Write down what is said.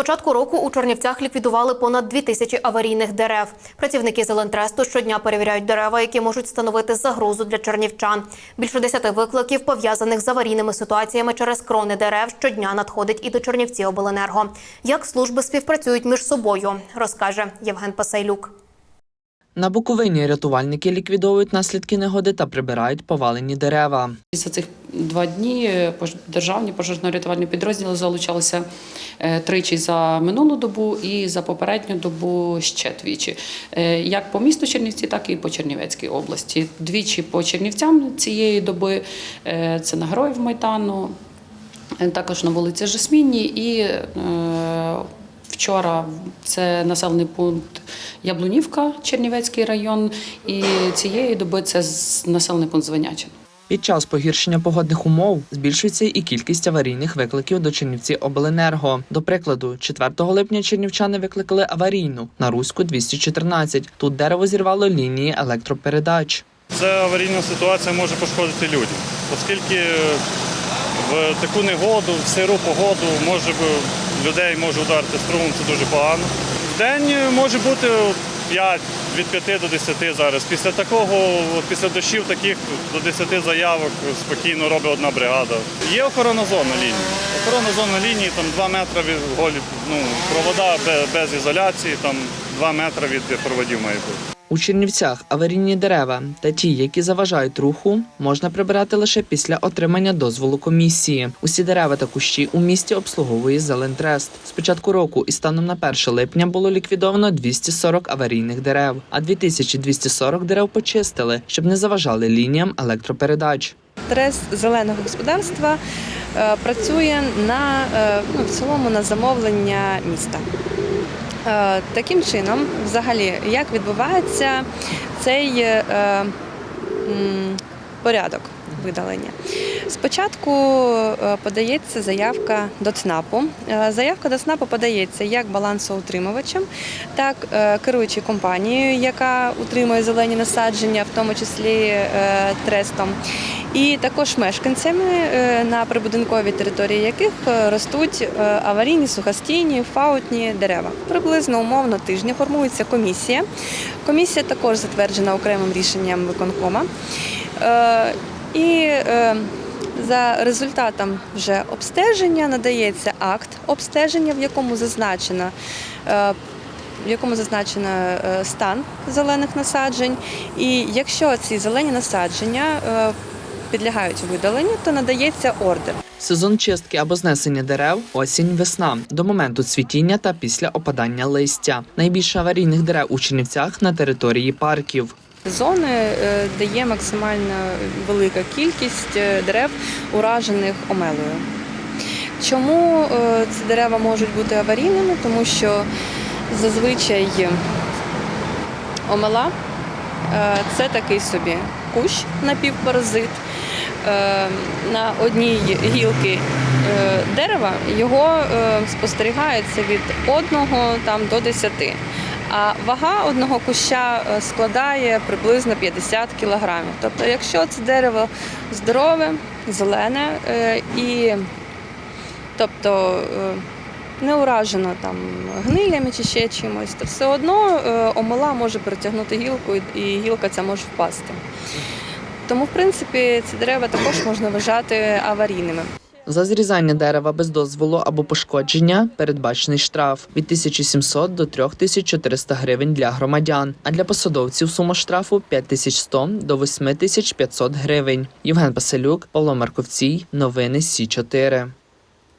початку року у Чорнівцях ліквідували понад дві тисячі аварійних дерев. Працівники Зелентресту щодня перевіряють дерева, які можуть становити загрозу для чернівчан. Більше десяти викликів, пов'язаних з аварійними ситуаціями через крони дерев, щодня надходить і до Чернівці обленерго. Як служби співпрацюють між собою, розкаже Євген Пасайлюк. На Буковині рятувальники ліквідовують наслідки негоди та прибирають повалені дерева. За цих два дні е, державні пожежно-рятувальні підрозділи залучалися е, тричі за минулу добу і за попередню добу ще двічі. Е, Як по місту Чернівці, так і по Чернівецькій області. Двічі по Чернівцям цієї доби це на Героїв Майдану, е, також на вулиці Жасмінній і вчора це населений пункт Яблунівка, Чернівецький район, і цієї доби це з- населений пункт Звенячин. Під час погіршення погодних умов збільшується і кількість аварійних викликів до Чернівці Обленерго. До прикладу, 4 липня чернівчани викликали аварійну на Руську 214. Тут дерево зірвало лінії електропередач. Ця аварійна ситуація може пошкодити людям, оскільки в таку негоду, в сиру погоду може людей може ударити струмом, це дуже погано. День може бути 5, від 5 до 10 зараз. Після такого, після дощів таких до 10 заявок спокійно робить одна бригада. Є охорона зона лінії. Охорона зона лінії там 2 метри від голі, ну, провода без ізоляції, там 2 метри від проводів має бути. У Чернівцях аварійні дерева та ті, які заважають руху, можна прибирати лише після отримання дозволу комісії. Усі дерева та кущі у місті обслуговує Зелентрест. З початку року і станом на 1 липня було ліквідовано 240 аварійних дерев, а 2240 дерев почистили, щоб не заважали лініям електропередач. Трес зеленого господарства е, працює на е, ну, в цілому на замовлення міста. Е, Таким чином, взагалі, як відбувається цей е, порядок видалення? Спочатку е, подається заявка до ЦНАПу. Е, Заявка до ЦНАПу подається як балансоутримувачем, так е, керуючою компанією, яка утримує зелені насадження, в тому числі трестом. І також мешканцями, на прибудинковій території яких ростуть аварійні сухостійні фаутні дерева. Приблизно умовно тижня формується комісія. Комісія також затверджена окремим рішенням виконкома. І за результатом вже обстеження надається акт обстеження, в якому зазначено. е, в якому зазначено е, стан зелених насаджень, і якщо ці зелені насадження е, підлягають видаленню, то надається ордер. Сезон чистки або знесення дерев осінь, весна до моменту цвітіння та після опадання листя. Найбільше аварійних дерев у Чернівцях на території парків. Зони е, де є максимально велика кількість е, дерев, уражених омелою. Чому е, ці дерева можуть бути аварійними? Тому що зазвичай омела це такий собі кущ напівпаразит. На одній гілки дерева його спостерігається від 1 там, до 10. А вага одного куща е, складає приблизно 50 кілограмів. Тобто, якщо це дерево здорове, зелене е, і тобто е, не уражено там гнилями чи ще чимось, то все одно омела може перетягнути гілку і гілка ця може впасти. Тому, в принципі, ці дерева також можна вважати аварійними. За зрізання дерева без дозволу або пошкодження передбачений штраф від 1700 до 3400 гривень для громадян, а для посадовців сума штрафу 5100 до 8500 гривень. Євген Паселюк, Павло Марковцій, новини Сі 4